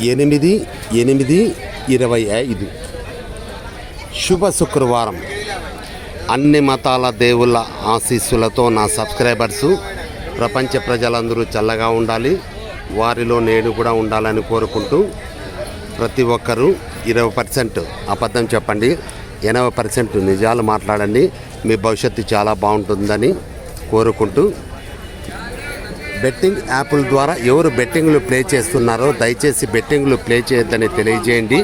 ఎనిమిది ఎనిమిది ఇరవై ఐదు. శుభ శుక్రవారం. అన్ని మతాల దేవుళ్ళ ఆశీస్సులతో నా సబ్స్క్రైబర్సు ప్రపంచ ప్రజలందరూ చల్లగా ఉండాలి. వారిలో నేను కూడా ఉండాలని కోరుకుంటూ ప్రతి ఒక్కరూ ఇరవై పర్సెంట్ అబద్ధం చెప్పండి ఎనభై పర్సెంట్ నిజాలు మాట్లాడండి. మీ భవిష్యత్తు చాలా బాగుంటుందని కోరుకుంటూ బెట్టింగ్ యాప్ల ద్వారా ఎవరు బెట్టింగ్లు ప్లే చేస్తున్నారో దయచేసి బెట్టింగ్లు ప్లే చేయొద్దని తెలియజేయండి.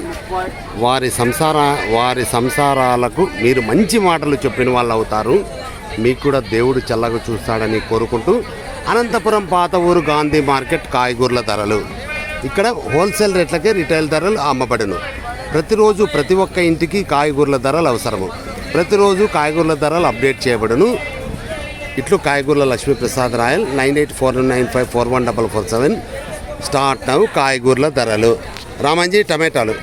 వారి సంసార వారి సంసారాలకు మీరు మంచి మాటలు చెప్పిన వాళ్ళు అవుతారు మీకు కూడా దేవుడు చల్లగా చూస్తాడని కోరుకుంటూ అనంతపురం పాత ఊరు గాంధీ మార్కెట్ కాయగూరల ధరలు. ఇక్కడ హోల్సేల్ రేట్లకే రిటైల్ ధరలు అమ్మబడును. ప్రతిరోజు ప్రతి ఒక్క ఇంటికి కాయగూరల ధరలు అవసరము. ప్రతిరోజు కాయగూరల ధరలు అప్డేట్ చేయబడును. ఇట్లు కాయగూరల Lakshmiprasad Royal nine eight four nine five four one double four seven. Start నవ్వు కాయగూరల ధరలు. రామంజీ టమాటాలు.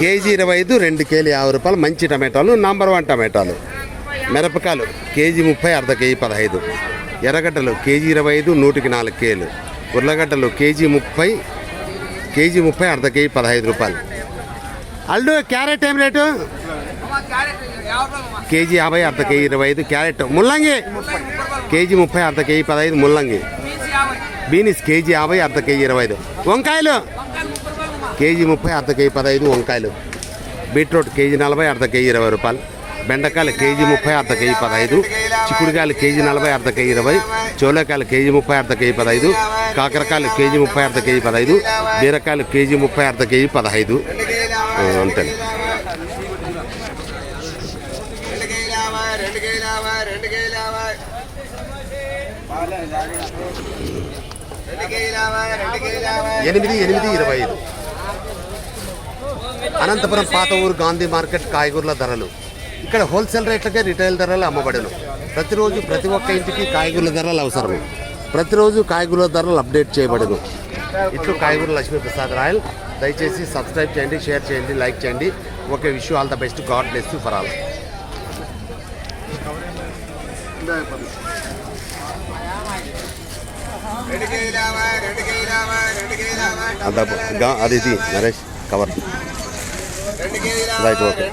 కేజీ ఇరవై ఐదు రెండు కేజీ యాభై రూపాయలు. మంచి టమాటాలు నంబర్ వన్ టమాటాలు. మిరపకాయలు కేజీ ముప్పై అర్ధ కేజీ పదహైదు. ఎర్రగడ్డలు కేజీ ఇరవై ఐదు నూటికి నాలుగు కేలు ఉర్లగడ్డలు కేజీ ముప్పై కేజీ ముప్పై అర్ధ కేజీ పదహైదు రూపాయలు. అల్లు క్యారెట్ ఏం రేటు? కేజీ యాభై అర్ధ కేజీ ఇరవై ఐదు క్యారెట్ ముల్లంగి కేజీ ముప్పై అర్ధ కేజీ పదహైదు ముల్లంగి బీనిస్ కేజీ యాభై అర్ధ కేజీ ఇరవై ఐదు వంకాయలు కేజీ ముప్పై అర్ధ కేజీ పదహైదు వంకాయలు బీట్రూట్ కేజీ నలభై అర్ధ కేజీ ఇరవై రూపాయలు బెండకాయలు కేజీ ముప్పై అర్ధ కేజీ పదహైదు చిక్కుడుకాయలు కేజీ నలభై అర్ధ కేజీ ఇరవై చోలకాయలు కేజీ ముప్పై అర్ధ కేజీ పదహైదు కాకరకాయలు కేజీ ముప్పై అర్ధ కేజీ పదహైదు బీరకాయలు కేజీ ముప్పై అర్ధ కేజీ పదహైదు అంతే రెండు కేజీలు యాభై రెండు కేలావా రెండు కేలావా రెండు రెండు ఎనిమిది ఎనిమిది ఇరవై ఐదు. అనంతపురం పాత ఊరు గాంధీ మార్కెట్ కాయగూరల ధరలు. ఇక్కడ హోల్సేల్ రేట్లకే రిటైల్ ధరలు అమ్మబడును. ప్రతిరోజు ప్రతి ఒక్క ఇంటికి కాయగూరల ధరలు అవసరం ప్రతిరోజు కాయగూరల ధరలు అప్డేట్ చేయబడును. ఇట్లు కాయగూర లక్ష్మీప్రసాద్ రాయల్. దయచేసి సబ్స్క్రైబ్ చేయండి షేర్ చేయండి లైక్ చేయండి. Okay wish all the best. God bless you for all రెండు కేజీలు యాభై రెండు కేజీలు యాభై రెండు కేజీలు యాభై అంత అది ఇది నరేష్ కవర్. Right okay